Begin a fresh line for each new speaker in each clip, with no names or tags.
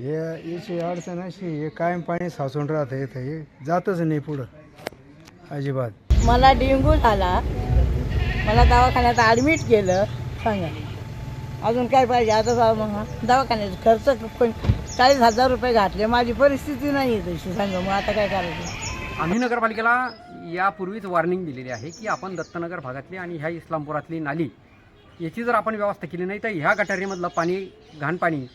हे याची अडचण अशी हे कायम पाणी साचून राहतं इथं. हे जातच नाही पुढं. अजिबात.
मला डेंग्यू झाला. मला दवाखान्यात ॲडमिट केलं. सांगा. अजून काय पाहिजे? आता जा मग दवाखान्यात खर्च पण चाळीस हजार रुपये घातले. माझी परिस्थिती नाही आहे तशी. सांगा मग आता काय करायचं?
आम्ही नगरपालिकेला यापूर्वीच वॉर्निंग दिलेली आहे की आपण दत्तनगर भागातली आणि ह्या इस्लामपुरातली नाली याची जर आपण व्यवस्था केली नाही तर ह्या गटारीमधलं पाणी घाण पाणी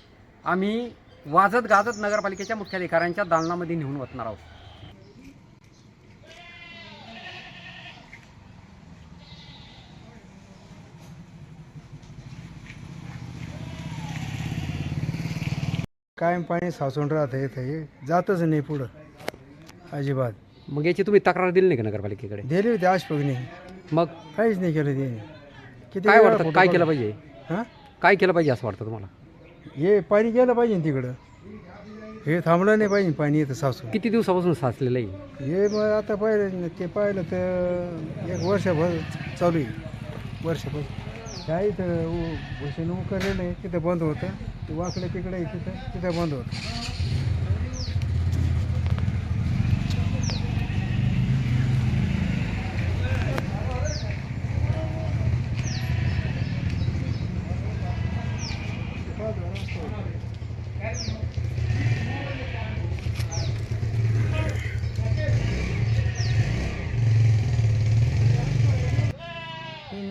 आम्ही वाजत गाजत नगरपालिकेच्या मुख्याधिकाऱ्यांच्या दालनामध्ये नेऊन ओतणार आहोत.
कायम पाणी साचून राहतं इथं. हे जातच नाही पुढं. अजिबात.
मग याची तुम्ही तक्रार दिली नाही का नगरपालिकेकडे?
दिली होती आशपगणी
मग?
काहीच नाही केलं त्याने. किती
काय
वेळा
वाटतं?
फोटो
काय
काढले.
केलं पाहिजे?
हां?
काय केलं पाहिजे असं वाटतं तुम्हाला?
हे पाणी गेलं पाहिजे ना तिकडं. हे थांबलं नाही पाहिजे पाणी इथं साचून.
किती दिवसापासून साचलेलं आहे?
हे मग आता पाहिलं ते पाहिलं तर एक वर्षभर चालू आहे. वर्षभर. त्या इथं उ- भूषण उकरलेलं आहे तिथं बंद होतं. ते वाकडं तिकडं आहे तिथं तिथं बंद होतं.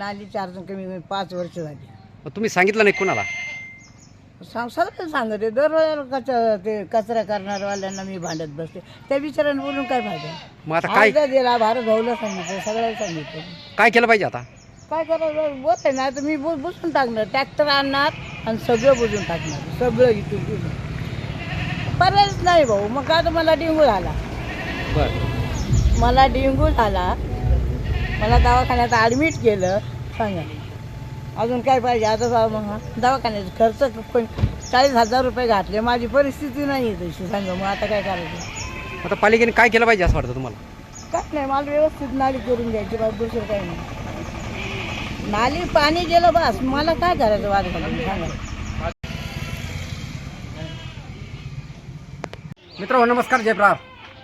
ही नालीची अडचण कमी कमी पाच वर्ष झाली.
मग तुम्ही सांगितलं नाही कोणाला?
सांग सगळं सांगते दरवेळेला कचरा ते कचरा करणारवाल्यांना मी भांडत बसते त्या बिचाऱ्यांना बोलून काय फायदा?
मग आता काय
अर्धा दिला भारत भाऊला सांगितलं सगळ्याला सांगितलं.
काय केलं पाहिजे आता?
काय करायचं बोल आहे ना तर मी बु- बुजून टाकणार ट्रॅक्टर आणणार आणि सगळं बुजून टाकणार सगळं इथून तिथून पर्यायच नाही भाऊ मग का तर मला डेंगू झाला.
बरं.
मला डेंगू झाला. मला दवाखान्यात ॲडमिट केलं. सांगा. अजून काय पाहिजे आता जा मग दवाखान्यात खर्च पण चाळीस हजार रुपये घातले. माझी परिस्थिती नाही आहे तशी. सांगा मग आता काय करायचं?
आता पालिकेने काय केलं पाहिजे असं वाटतं तुम्हाला?
काय नाही मला व्यवस्थित नाली करून द्यायची बस दुसरं काही नाही. नाली पाणी गेलं बस. मला काय करायचं वाद घालून? सांगा.
मित्र नमस्कार जयप्रार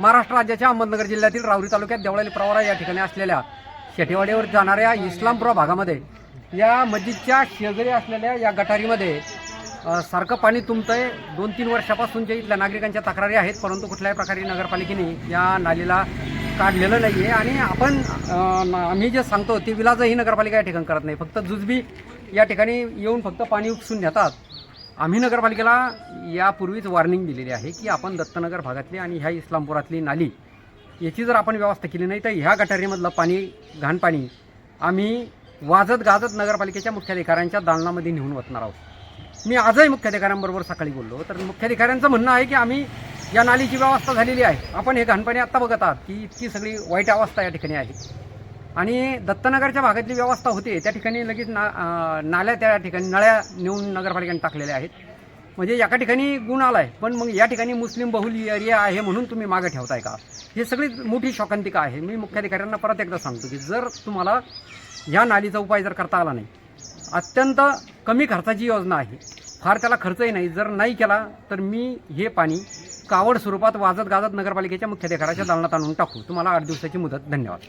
महाराष्ट्र राज्याच्या अहमदनगर जिल्ह्यातील रावरी तालुक्यात देवळाली प्रवरा या ठिकाणी असलेल्या शेटेवाड्यावर जाणाऱ्या इस्लामपुरा भागामध्ये या मस्जिदच्या शेजारी असलेल्या या गटारीमध्ये सारखं पाणी तुंबतंय. दोन तीन वर्षापासूनच्या इथल्या नागरिकांच्या तक्रारी आहेत परंतु कुठल्याही प्रकारे नगरपालिकेने या नालीला काढलेलं नाही आहे आणि आपण आम्ही जे सांगतो ते विलाजही नगरपालिका या ठिकाणी करत नाही. फक्त जुजबी या ठिकाणी येऊन फक्त पाणी उपसून नेतात. आम्ही नगरपालिकेला यापूर्वीच वॉर्निंग दिलेली आहे की आपण दत्तनगर भागातली आणि ह्या इस्लामपुरातली नाली याची जर आपण व्यवस्था केली नाही तर ह्या गटारीमधलं पाणी घाण पाणी आम्ही वाजत गाजत नगरपालिकेच्या मुख्याधिकाऱ्यांच्या दालनामध्ये नेऊन वतणार आहोत. मी आजही मुख्याधिकाऱ्यांबरोबर सकाळी बोललो तर मुख्याधिकाऱ्यांचं म्हणणं आहे की आम्ही या नालीची व्यवस्था झालेली आहे. आपण हे घाणपाणी आत्ता बघत आहात की इतकी सगळी वाईट अवस्था या ठिकाणी आहे. आणि दत्तनगरच्या भागातली व्यवस्था होते त्या ठिकाणी लगेच ना नाल्या त्या ठिकाणी नळ्या नेऊन नगरपालिकेने टाकलेल्या आहेत. म्हणजे एका ठिकाणी गुण आलाय पण मग या ठिकाणी मुस्लिम बहुल एरिया आहे म्हणून तुम्ही मागे ठेवताय का? हे सगळी मोठी शोकांतिका आहे. मी मुख्याधिकाऱ्यांना परत एकदा सांगतो की जर तुम्हाला या नालीचा उपाय जर करता आला नाही अत्यंत कमी खर्चाची योजना आहे. फार त्याला खर्चही नाही. जर नाही केला तर मी हे पाणी कावड स्वरूपात वाजत गाजत नगरपालिकेच्या मुख्याधिकाऱ्याच्या दालनात आणून टाकू. तुम्हाला आठ दिवसाची मुदत. धन्यवाद.